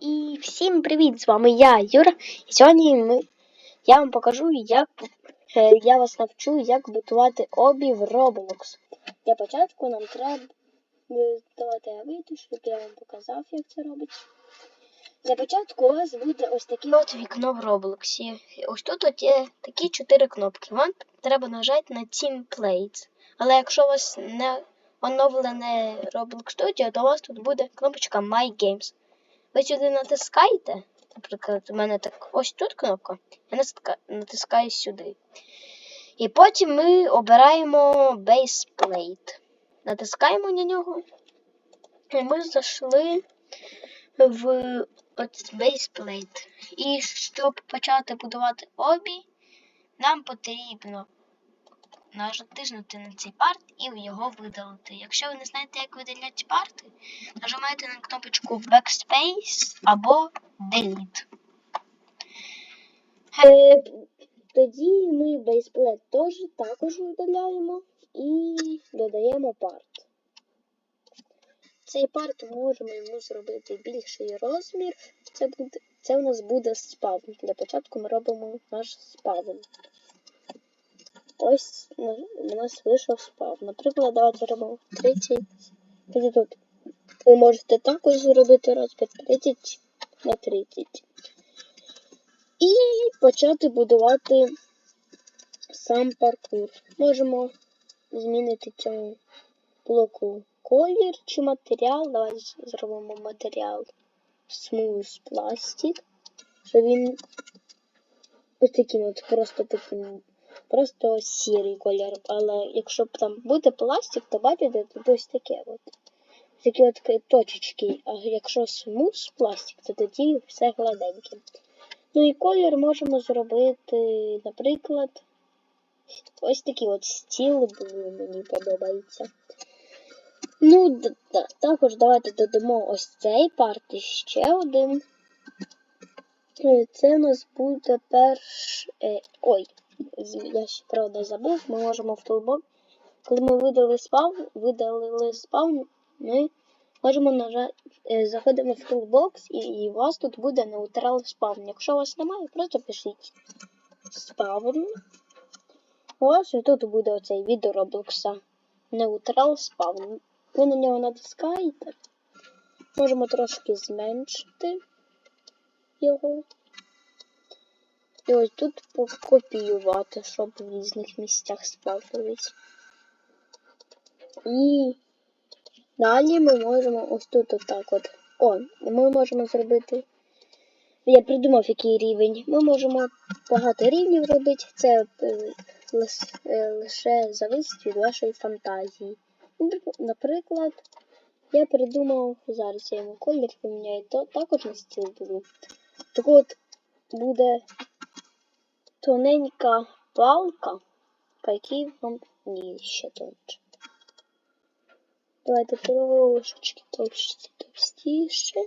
І всім привіт! З вами я, Юра. І сьогодні ми, я вам покажу, як е, я вас навчу, як будувати обі в Roblox. Для початку нам треба. е, Давайте я вийду, щоб я вам показав, як це робиться. Для початку у вас буде ось таке от вікно в Roblox. Ось тут от є такі чотири кнопки. Вам треба нажати на Team Plates. Але якщо у вас не оновлене Roblox Studio, то у вас тут буде кнопочка My Games. Ви сюди натискаєте. Наприклад, у мене так ось тут кнопка. Я натискаю сюди. І потім ми обираємо Base. Натискаємо на нього. І ми зайшли в от. І щоб почати будувати обі, нам потрібно натиснути на цей парт і його видалити. Якщо ви не знаєте, як видаляти парти, нажимаєте на кнопочку Backspace або Delete. Е, тоді ми бейсплет теж також видаляємо і додаємо парт. Цей парт можемо йому зробити більший розмір. Це, буде, це у нас буде спавн. Для початку ми робимо наш спавн. Ось у нас вийшов спав. Наприклад, давайте робимо 30. Ось тут. Ви можете також зробити розмір 30 на 30. І почати будувати сам паркур. Можемо змінити цьому блоку колір чи матеріал. Давайте зробимо матеріал Smooth Plastic, щоб він ось таким от просто таким просто сірий колір. Але якщо б там буде пластик, то бачите, тут ось таке от. Такі от точечки. А якщо смус пластик, то тоді все гладеньке. Ну і колір можемо зробити, наприклад, ось такий от стіл мені подобається. Ну, також давайте додамо ось цей парт і ще один. Е, Це у нас буде перш. Е, ой, я ще правда забув. Ми можемо в тулбок. Коли ми видали спав, видалили спавн, ми можемо нажати, е, заходимо в toolbox і, і у вас тут буде неутрал спавн. Якщо у вас немає, просто пишіть спавн. У вас і тут буде оцей від Roblox. Неутрал спавн. Ви на нього натискаєте. Можемо трошки зменшити його. І ось тут покопіювати, щоб в різних місцях спавнились. І далі ми можемо ось тут отак от. О, ми можемо зробити. Я придумав, який рівень. Ми можемо багато рівнів робити. Це е, е, лише зависить від вашої фантазії. Наприклад, я придумав, зараз я йому колір поміняю, то також на стіл буду. Так от буде тоненька палка, по якій вам ні, ще тоньше. Давайте трошечки товщ- товстіше.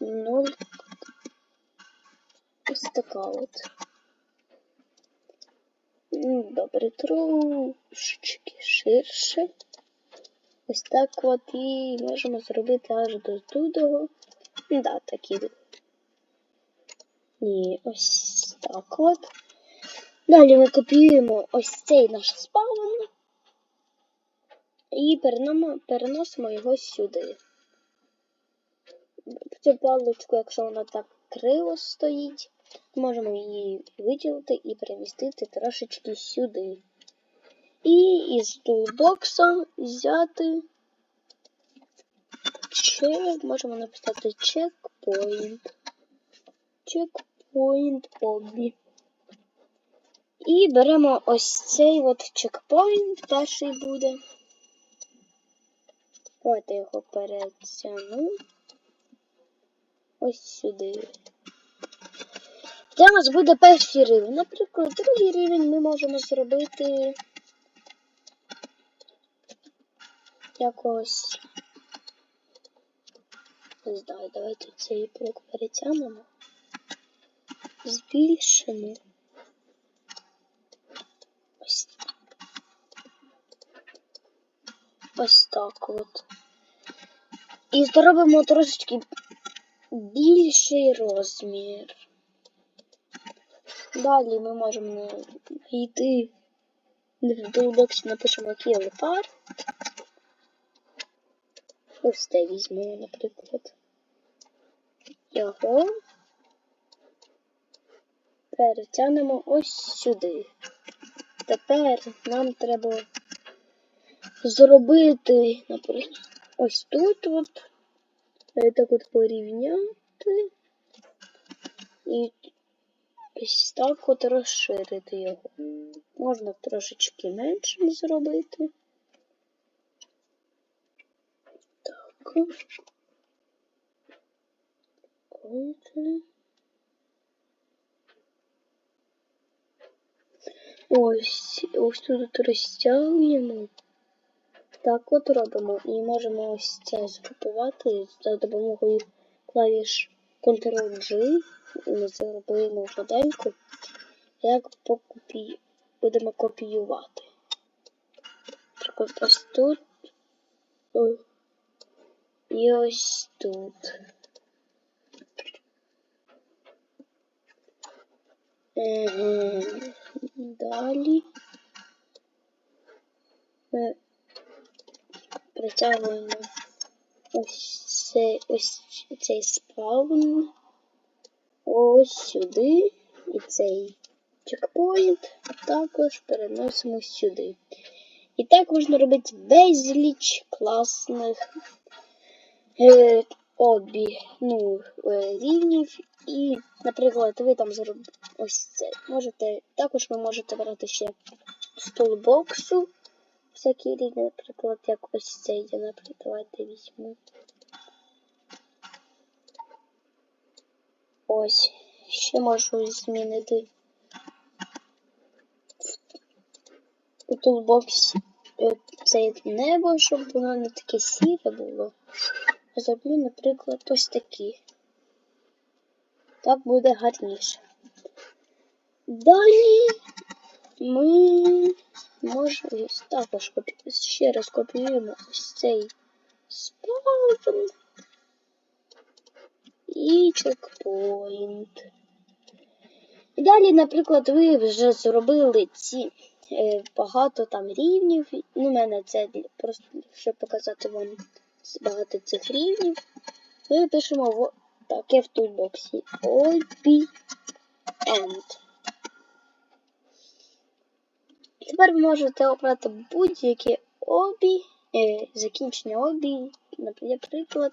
Ноль. Ось така от. Добре, трошечки ширше. Ось так от і можемо зробити аж до тудого. Да, такі. Ні, ось так от. Далі ми копіюємо ось цей наш спаун і переносимо його сюди. Цю паличку, якщо вона так криво стоїть, можемо її виділити і перемістити трошечки сюди. І із тулбокса взяти чек, можемо написати чекпоінт. Чекпоінт обі. І беремо ось цей от чекпоінт, перший буде. Давайте його перетягну. Ось сюди. Це у нас буде перший рівень. Наприклад, другий рівень ми можемо зробити якось. Не знаю, давайте цей блок перетягнемо. Збільшимо. Ось. Ось так от. І зробимо трошечки більший розмір. Далі ми можемо йти в долбоксі напишемо кілопар. Ось це візьмемо, наприклад. Його перетягнемо ось сюди. Тепер нам треба зробити, наприклад, ось тут от, е, так от порівняти і ось так от розширити його. Можна трошечки меншим зробити. Так. Контр. Ось, ось тут розтягуємо. Так от робимо. І можемо ось це згрупувати за допомогою клавіш Ctrl-G. Ми зробимо модельку. Як покупі... будемо копіювати. Наприклад, ось тут. І ось тут. Еге. Далі. Ми притягуємо ось цей, ось цей спаун. Ось сюди. І цей чекпоінт також переносимо сюди. І так можна робити безліч класних е, обі, ну, е, рівнів. І, наприклад, ви там зробите ось це. Можете, також ви можете брати ще з тулбоксу всякі рівні, наприклад, як ось цей, я, наприклад, давайте візьму. Ось, ще можу змінити у тулбоксі е, це небо, щоб воно не таке сіре було. Зроблю, наприклад, ось такі. Так буде гарніше. Далі ми можемо також ще раз копіюємо ось цей спавн і чекпоінт. Далі, наприклад, ви вже зробили ці е, багато там рівнів. Ну, у мене це просто щоб показати вам багато цих рівнів. Ми пишемо таке в тулбоксі. OB End. Тепер ви можете обрати будь-які обі, е, закінчення обі. Наприклад,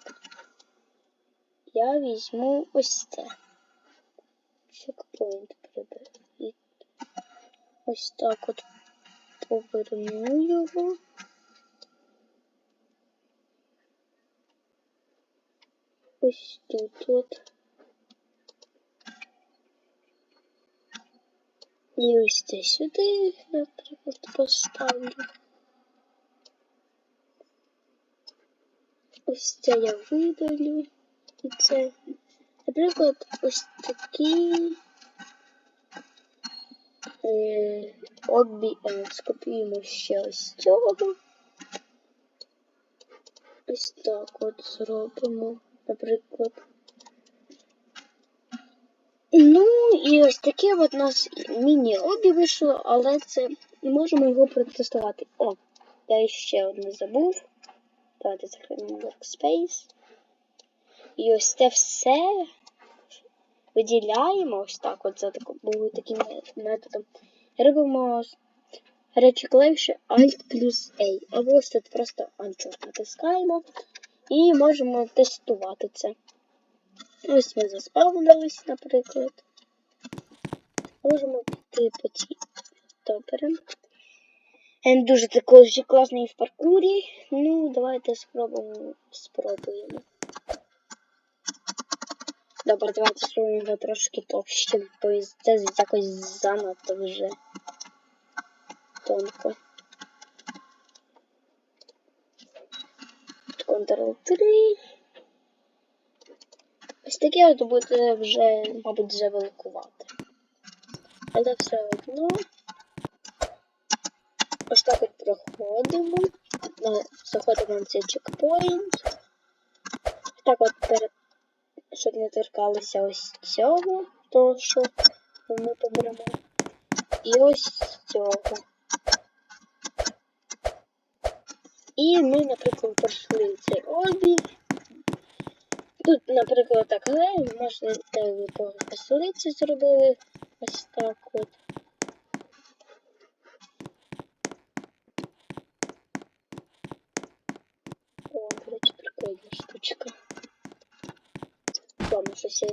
я візьму ось це. Чекпоінт приберу. Ось так от поверну його. Ось тут от. І ось це сюди, наприклад, поставлю. Ось це я видалю. І це, наприклад, ось такі е, обі е, скопіюємо ще ось цього. Ось так от зробимо, Наприклад. Ну і ось таке от у нас міні-обі вийшло, але це не можемо його протестувати. О, я ще одне забув. Давайте закриємо Workspace. І ось це все виділяємо ось так, от за таким методом. Робимо гарячі клавіші Alt плюс A. Або ось тут просто Anchor натискаємо і можемо тестувати це. Ось ми заспавнились, наприклад. Можемо піти по цій топерам. Він дуже такий класний в паркурі. Ну, давайте спробуємо. спробуємо. Добре, давайте спробуємо його трошки товщим, бо це якось занадто вже тонко. Ctrl 3. Ось таке от буде вже, мабуть, вже великувати. Але все одно. Ось так от проходимо. Заходимо на цей чекпоінт. Так от пере... щоб не торкалися ось цього, то що ми поберемо. І ось цього. І ми, наприклад, пройшли цей обій. Тут, наприклад, так грає, можна посолиці зробили ось так от. О, до речі, прикольна штучка. Ладно, щось я...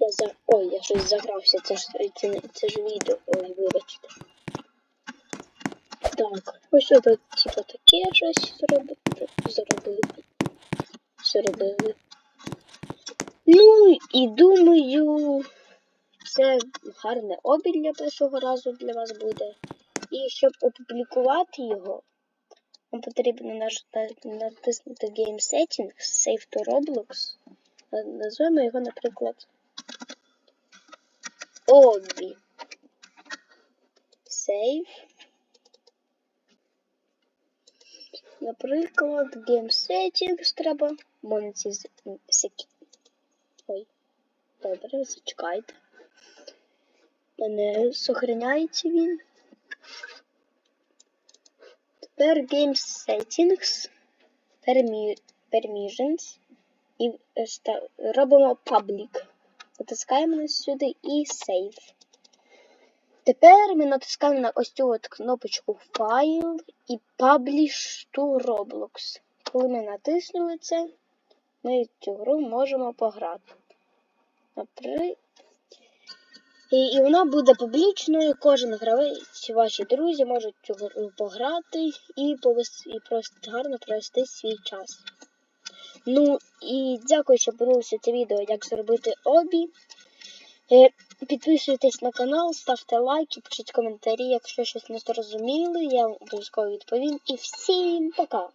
Я за... Ой, я щось загрався, це ж, це, це ж відео, ой, вибачте. Так, ось тут, типу, таке щось зробити, зробили. Зробили. Ну, і думаю, це гарне обід для першого разу для вас буде. І щоб опублікувати його, вам потрібно натиснути Game Settings, Save to Roblox. На- Назвемо його, наприклад, Обі. Save. Наприклад, Game Settings треба. Monetiz... Ой. Добре, зачекайте. Мене сохраняється він. Тепер Game Settings, Permissions і е, робимо Public. Натискаємо сюди і Save. Тепер ми натискаємо на ось цю от кнопочку Файл і Publish to Roblox. Коли ми натиснули це, ми цю гру можемо пограти. Наприклад. І, і вона буде публічною, кожен гравець, ваші друзі можуть цю гру пограти і, повес... і просто гарно провести свій час. Ну і дякую, що подивилися це відео, як зробити обі. Підписуйтесь на канал, ставте лайки, пишіть коментарі, якщо щось не зрозуміли, я обов'язково відповім. І всім пока!